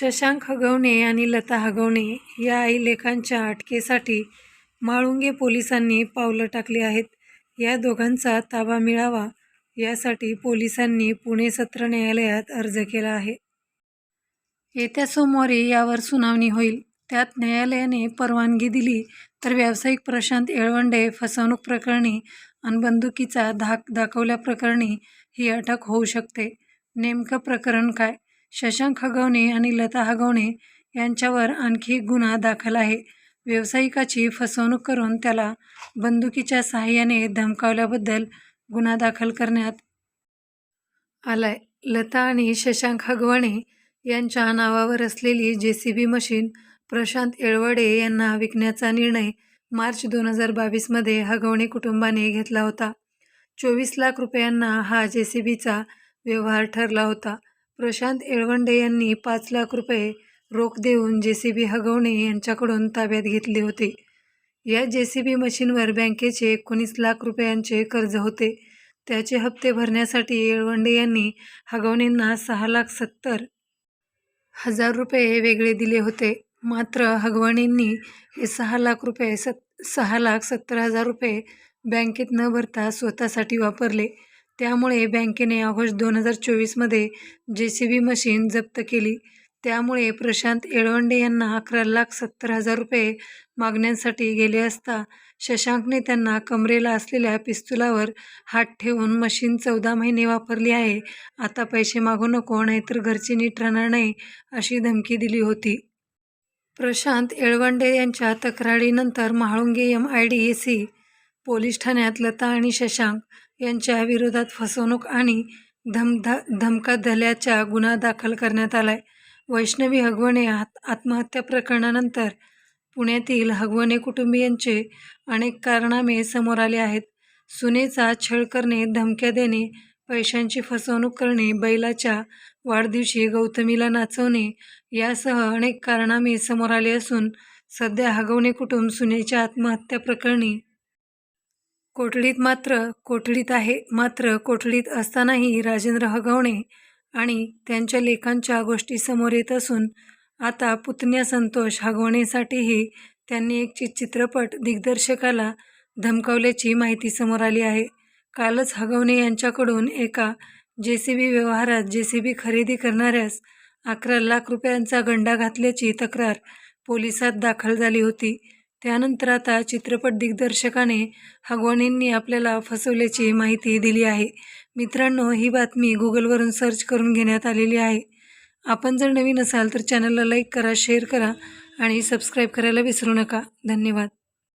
शशांक हगवणे आणि लता हगवणे या आई लेखांच्या अटकेसाठी म्हाळुंगे पोलिसांनी पावलं टाकली आहेत. या दोघांचा ताबा मिळावा यासाठी पोलिसांनी पुणे सत्र न्यायालयात अर्ज केला आहे. येत्या सोमवारी यावर सुनावणी होईल. त्यात न्यायालयाने परवानगी दिली तर व्यावसायिक प्रशांत येळवंडे फसवणूक प्रकरणी आणि बंदुकीचा धाक दाखवल्याप्रकरणी ही अटक होऊ शकते. नेमकं प्रकरण काय? शशांक हगवणे आणि लता हगवणे यांच्यावर आणखी एक गुन्हा दाखल आहे. व्यावसायिकाची फसवणूक करून त्याला बंदुकीच्या सहाय्याने धमकावल्याबद्दल गुन्हा दाखल करण्यात आलाय. लता आणि शशांक हगवणे यांच्या नावावर असलेली J C B machine Prashant Yelwade यांना विकण्याचा निर्णय मार्च दोन हजार बावीसमध्ये हगवणे कुटुंबाने घेतला होता. चोवीस लाख रुपयांना हा जे सी बीचा व्यवहार ठरला होता. प्रशांत येळवंडे यांनी पाच लाख रुपये रोख देऊन जे सी बी हगवणे यांच्याकडून ताब्यात घेतले होते. या जे सी बी मशीनवर बँकेचे एकोणीस लाख रुपयांचे कर्ज होते. त्याचे हप्ते भरण्यासाठी येळवंडे यांनी हगवणेंना सहा लाख सत्तर हजार रुपये वेगळे दिले होते. मात्र हगवणेंनी हे सहा लाख रुपये सत सहा लाख सत्तर हजार रुपये बँकेत न भरता स्वतःसाठी वापरले. त्यामुळे बँकेने ऑगस्ट दोन हजार चोवीसमध्ये जे सी बी मशीन जप्त केली. त्यामुळे प्रशांत येळवंडे यांना अकरा लाख सत्तर हजार रुपये मागण्यांसाठी गेले असता शशांकने त्यांना कमरेला असलेल्या पिस्तुलावर हात ठेवून मशीन चौदा महिने वापरली आहे. आता पैसे मागू नको नाहीतर घरची नीट राहणार नाही अशी धमकी दिली होती. प्रशांत येळवंडे यांच्या तक्रारीनंतर Mahalunge M I D C police ठाण्यात लता आणि शशांक यांच्या विरोधात फसवणूक आणि धमधा धमकाधल्याचा गुन्हा दाखल करण्यात आलाय. वैष्णवी हगवणे आत आत्महत्या प्रकरणानंतर पुण्यातील हगवणे कुटुंबियांचे अनेक कारनामे समोर आले आहेत. सुनेचा छळ करणे धमक्या देणे पैशांची फसवणूक करणे बैलाच्या वाढदिवशी गौतमीला नाचवणे यासह अनेक कारनामे समोर आले असून सध्या हगवणे कुटुंब सुनेच्या आत्महत्या प्रकरणी कोठडीत मात्र कोठडीत आहे मात्र कोठडीत असतानाही राजेंद्र हगवणे आणि त्यांच्या लेखांच्या गोष्टी समोर येत असून आता पुतण्या संतोष हगवणेसाठीही त्यांनी एक चित्रपट दिग्दर्शकाला धमकावल्याची माहिती समोर आली आहे. कालच हगवणे यांच्याकडून एका जे सी बी व्यवहारात जे सी बी खरेदी करणाऱ्यास अकरा लाख रुपयांचा गंडा घातल्याची तक्रार पोलिसात दाखल झाली होती. त्यानंतर आता चित्रपट दिग्दर्शकाने हगवणेंनी आपल्याला फसवल्याची माहिती दिली आहे. मित्रांनो ही बातमी गुगलवरून सर्च करून घेण्यात आलेली आहे. आपण जर नवीन असाल तर चॅनलला लाईक करा शेअर करा आणि सबस्क्राईब करायला विसरू नका. धन्यवाद.